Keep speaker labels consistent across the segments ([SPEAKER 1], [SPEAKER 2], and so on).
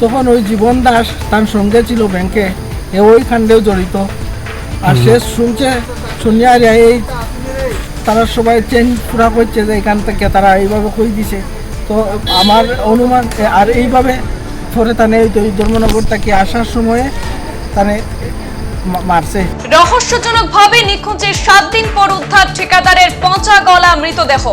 [SPEAKER 1] তখন ওই জীবন দাস তার সঙ্গে ছিল ব্যাংকে। এ ওই কাণ্ডেও জড়িত। আর সে শুনছে শুনিয়া এই তারা সবাই চেঞ্জ পুরা করছে যে এখান থেকে তারা এইভাবে কই দিছে। তো আমার অনুমান আর এইভাবে ধরে পরে তানে ওই ধর্মনগর থেকে আসার সময়ে তানে মারছে।
[SPEAKER 2] রহস্যজনকভাবে নিখোঁজের সাত দিন পর উদ্ধার ঠিকাদারের পচা গলা মৃতদেহ।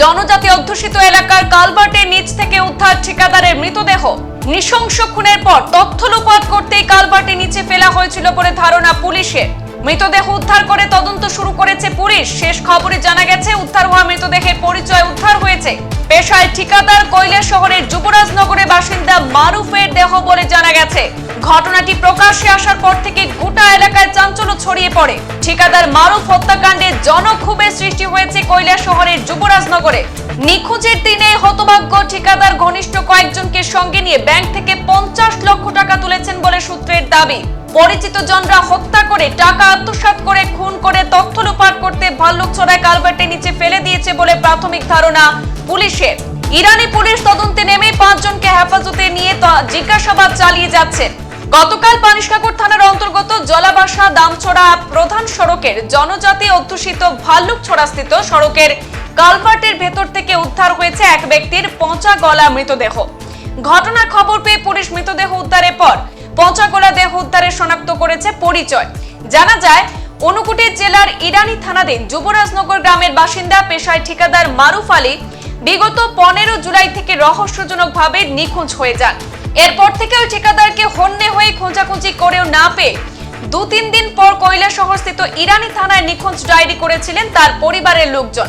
[SPEAKER 2] জনজাতি অধ্যুষিত এলাকার কালভার্টের নিচ থেকে উদ্ধার ঠিকাদারের মৃতদেহ। নৃশংস খুনের পর তথ্য লোপাট করতেই কালবাটি নিচে ফেলা হয়েছিল বলে ধারণা পুলিশের। মৃতদেহ উদ্ধার করে তদন্ত শুরু করেছে পুলিশ। শেষ খবরে জানা গেছে, উদ্ধার হওয়া মৃতদেহের পরিচয় উদ্ধার হয়েছে। পেশায় ঠিকাদার কৈলাস শহরের যুবরাজনগরের বাসিন্দা মারুফের দেহ বলে জানা গেছে। ঘটনাটি প্রকাশ্যে আসার পর থেকে গোটা এলাকায় চাঞ্চল্য ছড়িয়ে পড়ে। ঠিকাদার মারুফ হত্যাকাণ্ডে জনক্ষোভের সৃষ্টি হয়েছে কৈলাস শহরের যুবরাজনগরে নিখোঁজের দিনে হতভাগ্য ঠিকাদার ঘনিষ্ঠ কয়েকজনকে সঙ্গে নিয়ে ব্যাংক থেকে পঞ্চাশ লক্ষ টাকা তুলেছেন বলে সূত্রের দাবি। পরিচিত জনরা হত্যা করে টাকা আত্মসাৎ করে খুন করে তথ্য লোপাট করতে ভাল্লুকছড়ায় কালভার্টের নিচে ফেলে দিয়েছে বলে প্রাথমিক ধারণা। পুলিশের। ইরানি পুলিশ তদন্তে নেমে পাঁচজনকে হেফাজতে নিয়ে জিজ্ঞাসাবাদ চালিয়ে যাচ্ছে। গতকাল পানিশকাকর থানার অন্তর্গত জলাবাসা দামছড়া প্রধান সড়কের জনজাতি অধ্যুষিত ভাল্লুকছড়া স্থিত সড়কের কালভার্টের ভেতর থেকে উদ্ধার হয়েছে এক ব্যক্তির পচা গলা মৃতদেহ। ঘটনার খবর পেয়ে পুলিশ মৃতদেহ উদ্ধারের পর পচা গলা দেহ উদ্ধারে শনাক্ত করেছে পরিচয়। জানা যায়, অনুকুটি জেলার ইরানি থানাধীন যুবরাজনগর গ্রামের বাসিন্দা, পেশায় ঠিকাদার মারুফ আলী বিগত পনেরো জুলাই থেকে রহস্যজনকভাবে নিখোঁজ হয়ে যান। এরপর থেকে ওই ঠিকাদারকে হন্যে হয়ে খোঁজাখুঁজি করেও না পেয়ে দু তিন দিন পর কৈলাসহর স্থিত ইরানি থানায় নিখোঁজ ডায়েরি করেছিলেন তার পরিবারের লোকজন।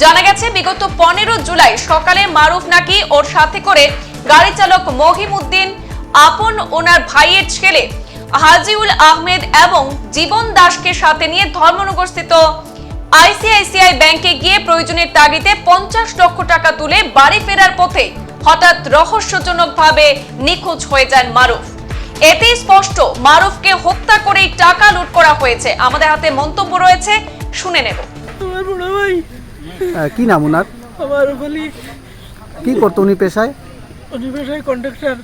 [SPEAKER 2] জানা গেছে, বিগত পনেরো জুলাই সকালে মারুফ নাকি ওর সাথে করে গাড়ি চালক মহিম উদ্দিন, আপন ওনার ভাইয়ের ছেলে হাজিউল আহমেদ এবং জীবন দাসকে সাথে নিয়ে ধর্মনগরস্থিত আইসিআইসিআই ব্যাংকে গিয়ে প্রয়োজনের তাগিদে পঞ্চাশ লক্ষ টাকা তুলে বাড়ি ফেরার পথে হঠাৎ রহস্যজনকভাবে নিখোঁজ হয়ে যান মারুফ। এতেই স্পষ্ট মারুফকে হত্যা করেই টাকা লুট করা হয়েছে। আমাদের হাতে মন্তব্য রয়েছে শুনে নেব।
[SPEAKER 1] আমার বড় ভাই
[SPEAKER 3] কি নাম ওনার?
[SPEAKER 1] আমার বলি
[SPEAKER 3] কি করতো উনি পেশায়?
[SPEAKER 1] উনি পেশায় কন্ট্রাক্টর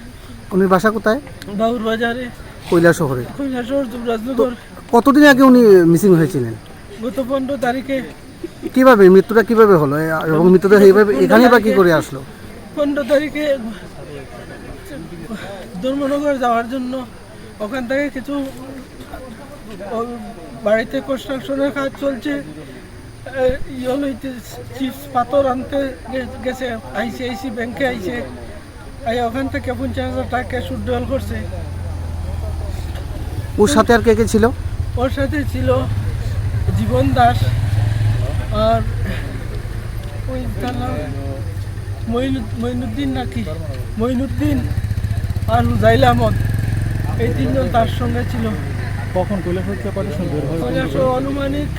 [SPEAKER 3] উনি বাসা কোথায়?
[SPEAKER 1] বাউর বাজারে।
[SPEAKER 3] কৈলা শহরে
[SPEAKER 1] কৈলাসহর যুবরাজনগর
[SPEAKER 3] কতদিন আগে উনি মিসিং হয়েছিলেন?
[SPEAKER 1] গত পনেরো তারিখে।
[SPEAKER 3] কীভাবে মৃত্যুটা কীভাবে হলো? এবং মৃত্যুটা এইভাবে এখানেই বা কি করে আসলো?
[SPEAKER 1] পনেরো তারিখে ধর্মনগর যাওয়ার জন্য ওখান থেকে কিছু বাড়িতে কনস্ট্রাকশনের কাজ চলছে। ইয়ে চিপস পাথর আনতে গেছে আইসিআইসি ব্যাংকে আইছে আই ওখান থেকে পঞ্চাশ হাজার টাকা সুদ ডল করছে।
[SPEAKER 3] ওর সাথে আর কে কে ছিল?
[SPEAKER 1] ওর সাথে ছিল জীবন দাস আর ওই তার নাম মইনুদ্দিন নাকি? মইনুদ্দিন আর হুজাইল আহমদ। এই তিনজন তার সঙ্গে ছিল।
[SPEAKER 4] কখন কৈলাস সময় বের হয়?
[SPEAKER 1] কৈলাস আনুমানিক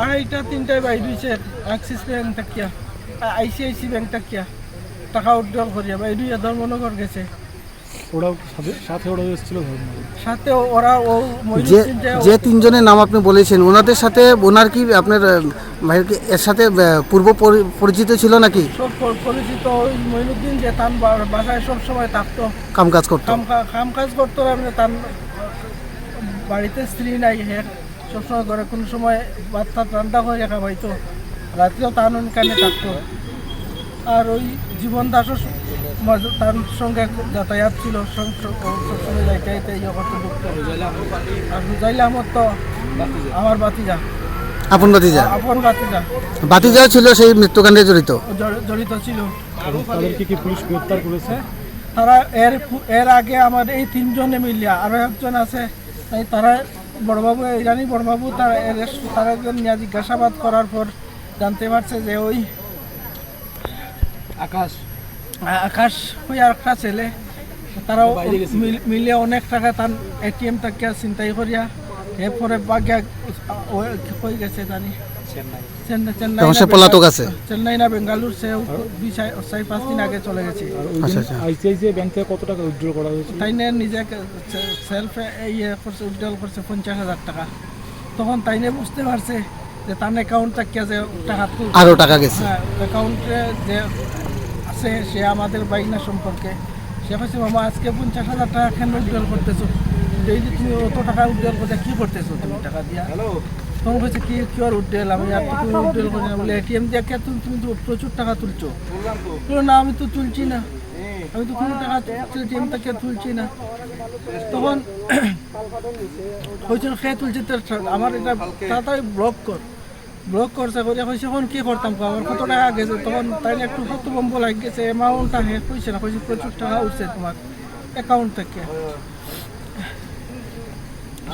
[SPEAKER 1] আড়াইটা তিনটায় বাইর হয়েছে অ্যাক্সিস ব্যাংক থাকিয়া আইসিআইসি ব্যাংক থাকিয়া টাকা উদ্যোগ করিয়া বাইর হইয়া ধর্মনগর গেছে।
[SPEAKER 4] ওরা সাথে সাথে ওরা এসেছিল
[SPEAKER 1] সাথে ওরা ও
[SPEAKER 3] যে
[SPEAKER 1] যে
[SPEAKER 3] তিনজনের নাম আপনি বলেছেন ওনাদের সাথে ওনার কি আপনার ভাইয়ের কি এর সাথে পূর্ব পরি- পরিচিত ছিল নাকি?
[SPEAKER 1] সব পরিচিত ওই মইনুদ্দিন যে তার বাসায় সব সময় থাকতো।
[SPEAKER 3] কাম কাজ করতো।
[SPEAKER 1] কাম কাজ করতো মানে তার বাড়িতে স্ত্রী নাই হে সবসময় ঘরে কোনো সময় টাত রান্না করে খাওয়াইতো রাত্রেও তার কানে থাকতো। আর ওই জীবন দাসও তার সঙ্গে যাতায়াত ছিল সবসময় যাইতে যাইতে ইয়ে করতো ঢুকতো আর রুজাইল আহমদ তো আমার বাতিজা
[SPEAKER 3] আপন বাতিজা
[SPEAKER 1] আপন বাতিজা
[SPEAKER 3] বাতিজাও ছিল সেই মৃত্যুকাণ্ডে জড়িত?
[SPEAKER 1] জড়িত ছিল।
[SPEAKER 4] তাদেরকে কি পুলিশ গ্রেপ্তার করেছে?
[SPEAKER 1] তারা এর এর আগে আমার এই তিনজনে মিলিয়া আরও একজন আছে এই তারা বড়বাবু ইরানি বড়বাবু তারা এর তারা একজন নিয়ে জিজ্ঞাসাবাদ করার পর জানতে পারছে যে ওই আকাশ। আকাশ ওই আর একটা ছেলে তারাও মিল- অনেক টাকা তার এটিএম থেকে চিন্তাই করিয়া এরপরে বাগিয়া হয়ে গেছে জানি। চেন্নাই। না বেঙ্গালুর-
[SPEAKER 3] আছে।
[SPEAKER 1] চেন্নাই না বেঙ্গালুর সে চার- পাঁচ দিন আগে চলে গেছে।
[SPEAKER 3] আচ্ছা, আচ্ছা।
[SPEAKER 4] আইসিআইসিআই ব্যাংক থেকে কত টাকা উইথড্র করা হয়েছে?
[SPEAKER 1] তাই নিয়ে নিজে সেলফ ইয়ে করছে উইড্রল করছে পঞ্চাশ হাজার টাকা। তখন তাই নিয়ে বুঝতে পারছে যে তার অ্যাকাউন্ট থেকে যে টাকা
[SPEAKER 3] টাকা গেছে।
[SPEAKER 1] হ্যাঁ অ্যাকাউন্টে যে আছে সে আমাদের বাইনা সম্পর্কে। সে কইছে মামা আজকে পঞ্চাশ হাজার টাকা কেন উইড্রল করতেছো? এই যে তুমি অত টাকা উইড্রল করতে কি করতেছো? তুমি টাকা দিয়া? তখন বলছে কি কি আর উইড্রল আমি আর তো তুমি উইড্রল করি না। বলে এটিএম দিয়ে কে তুমি তুমি তো প্রচুর টাকা তুলছো। না আমি তো তুলছি না। আমি তো কোনো টাকা এটিএম থেকে তুলছি না। তখন হয়েছিল খেয়ে তুলছে? তো আমার এটা তাড়াতাড়ি ব্লক কর। ব্লক করছে করে কইছে, এখন কি করতাম? আমার কত টাকা গেছে তখন তাই একটু কত বম্ব লাগে গেছে অ্যামাউন্টটা হে কইছে না, কইছে প্রচুর টাকা উঠছে তোমার অ্যাকাউন্ট থেকে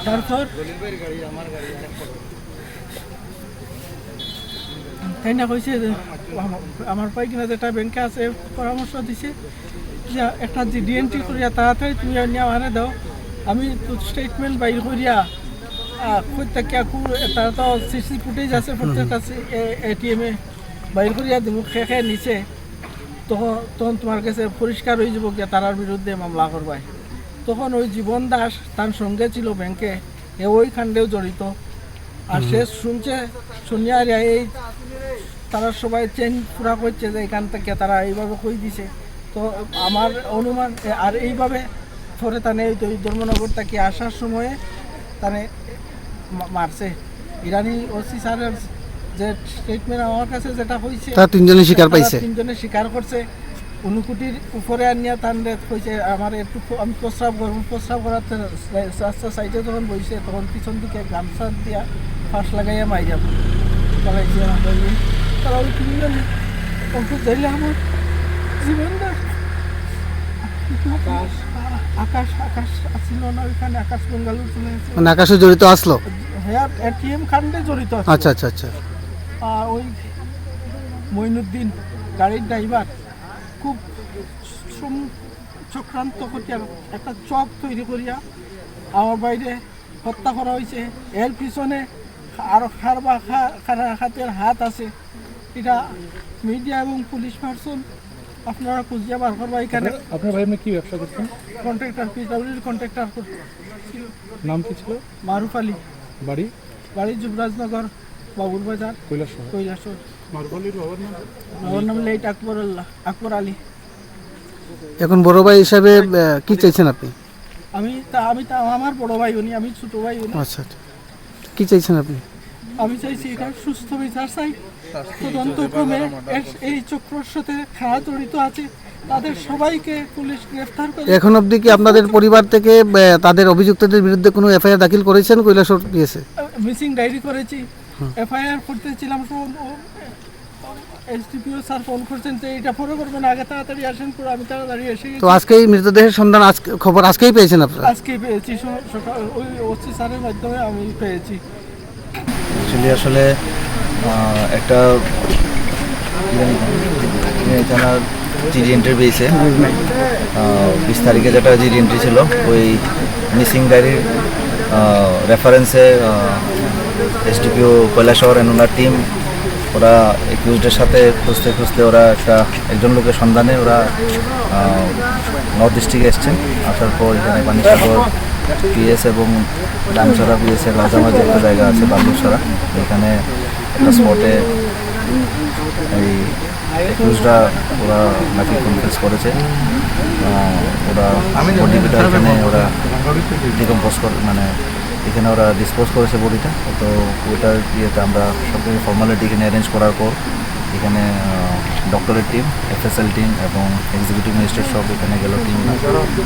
[SPEAKER 1] তারপর তাই না কইছে আমার- আমার পাই কিনা যেটা ব্যাংকে আছে, পরামর্শ দিছে যে, একটা জিডি এন্ট্রি করিয়া তাড়াতাড়ি তুমি নিয়ে আনে দাও, আমি স্টেটমেন্ট বাইর করিয়া প্রত্যেকটা তারা তো সিসি ফুটেজ আছে প্রত্যেকটা এটিএমে বাইর করিয়া দিব খে খে নিচে। তখন তখন তোমার কাছে পরিষ্কার হয়ে যাব গিয়া তারার বিরুদ্ধে মামলা করবাই। তখন ওই জীবন দাস তার সঙ্গে ছিল ব্যাংকে এ। ওই কাণ্ডেও জড়িত। আর সে শুনছে শুনিয়া এই তারা সবাই চেন পুরা করছে যে এখান থেকে তারা এইভাবে কই দিছে। তো আমার অনুমান আর এইভাবে ধরে তানে ওই ধর্মনগর থেকে আসার সময়ে তানে মারছে। ইরানি ওসি স্যারের যে স্টেটমেন্ট আমার কাছে যেটা হয়েছে
[SPEAKER 3] তারা তিনজনই স্বীকার পাইছে।
[SPEAKER 1] তিনজনে স্বীকার করছে। অনুকুটির উপরে আনিয়া তানরে কইছে আমার একটু আমি প্রস্রাব করব প্রস্রাব করাতে রাস্তা সাইডে যখন বইছে তখন পিছন দিকে গামছা দিয়া ফাঁস লাগাইয়া মাই আমার এই। তারা ওই তিনজন অঙ্কুর ধরলে আমার জীবনটা আকাশ আকাশ আসছিল না ওইখানে আকাশ বেঙ্গালুর চলে গেছে।
[SPEAKER 3] মানে আকাশে জড়িত আসলো?
[SPEAKER 1] হ্যাঁ এটিএম কাণ্ডে জড়িত আছে
[SPEAKER 3] আচ্ছা আচ্ছা আচ্ছা।
[SPEAKER 1] আর ওই মইনুদ্দিন গাড়ির ড্রাইভার খুব চক্রান্ত করিয়া একটা চক তৈরি করিয়া আমার বাইরে হত্যা করা হয়েছে। এর পিছনে আরও খার বা খারা হাতের হাত আছে। এটা মিডিয়া এবং পুলিশ পার্সন আপনারা খুঁজিয়া বার করবা এখানে।
[SPEAKER 4] আপনার- ভাই আপনি কি ব্যবসা করছেন?
[SPEAKER 1] কন্ট্রাক্টর পিডাব্লিউর কন্ট্রাক্টর
[SPEAKER 4] নাম কি ছিল?
[SPEAKER 1] মারুফ আলী।
[SPEAKER 4] বাড়ি?
[SPEAKER 1] বাড়ি যুবরাজনগর বাবুর বাজার
[SPEAKER 4] কৈলাস শহর
[SPEAKER 1] কৈলাসর
[SPEAKER 4] বাবার নাম?
[SPEAKER 1] আমার নাম লেট আকবর আল্লাহ আকবর আলী।
[SPEAKER 3] এখন বড় ভাই হিসাবে কি চাইছেন আপনি?
[SPEAKER 1] আমি তা আমি তা আমার বড় ভাই উনি আমি ছোট ভাই উনি।
[SPEAKER 3] আচ্ছা আচ্ছা। কি চাইছেন আপনি?
[SPEAKER 1] আমি চাইছি এটা সুস্থ বিচার চাই। তদন্তক্রমে এই চক্রর সাথে খারাপ জড়িত আছে। তাদের সবাইকে পুলিশ গ্রেফতার করে
[SPEAKER 3] এখন অবধি কি আপনাদের পরিবার থেকে তাদের অভিযুক্তদের বিরুদ্ধে কোনো এফআইআর দাখিল করেছেন? কৈলাসর পিএসে
[SPEAKER 1] মিসিং ডায়েরি করেছি। এফআইআর করতেছিলাম এসডিপিও স্যার ফোন করছেন যে এটা পরে করবেন আগে তাড়াতাড়ি আসেন পুরো আমি তাড়াতাড়ি এসে।
[SPEAKER 3] তো আজকেই মৃতদেহের সন্ধান আজকে খবর আজকেই পেয়েছেন আপনারা?
[SPEAKER 1] আজকে পেয়েছি সকাল ওই ওসি স্যারের মাধ্যমে আমি পেয়েছি।
[SPEAKER 5] আসলে একটা থানার জিডি এন্ট্রি পেয়েছে। বিশ তারিখে যেটা জিডি এন্ট্রি ছিল, ওই মিসিং ডায়েরির রেফারেন্সে এসডিপিও কৈলাসহর এন্ড ওনার টিম ওরা একিউজডের সাথে খুঁজতে খুঁজতে ওরা একটা, একজন লোকের সন্ধানে ওরা নর্থ ডিস্ট্রিক্টে এসছেন। আসার পর এখানে পানিসাগর পিএস এবং ডাংছড়া পিএস এর মাঝামাঝি একটা জায়গা আছে বালুরছড়া এখানে একটা স্পটে এই একুশটা ওরা নাকি কনফেস করেছে। ওরা বডিটা এখানে ওরা ডিকম্পোজ করে মানে এখানে ওরা ডিসপোজ করেছে বডিটা। তো ওইটার ইয়েতে আমরা সব কিছু ফর্মালিটি এখানে অ্যারেঞ্জ করার পর এখানে ডক্টরের টিম এফএসএল টিম এবং এক্সিকিউটিভ ম্যাজিস্ট্রেট সব এখানে গেল টিম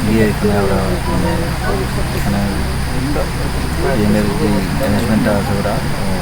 [SPEAKER 5] গিয়ে এখানে ওরা মানে এখানে টিমের যে আছে ওরা।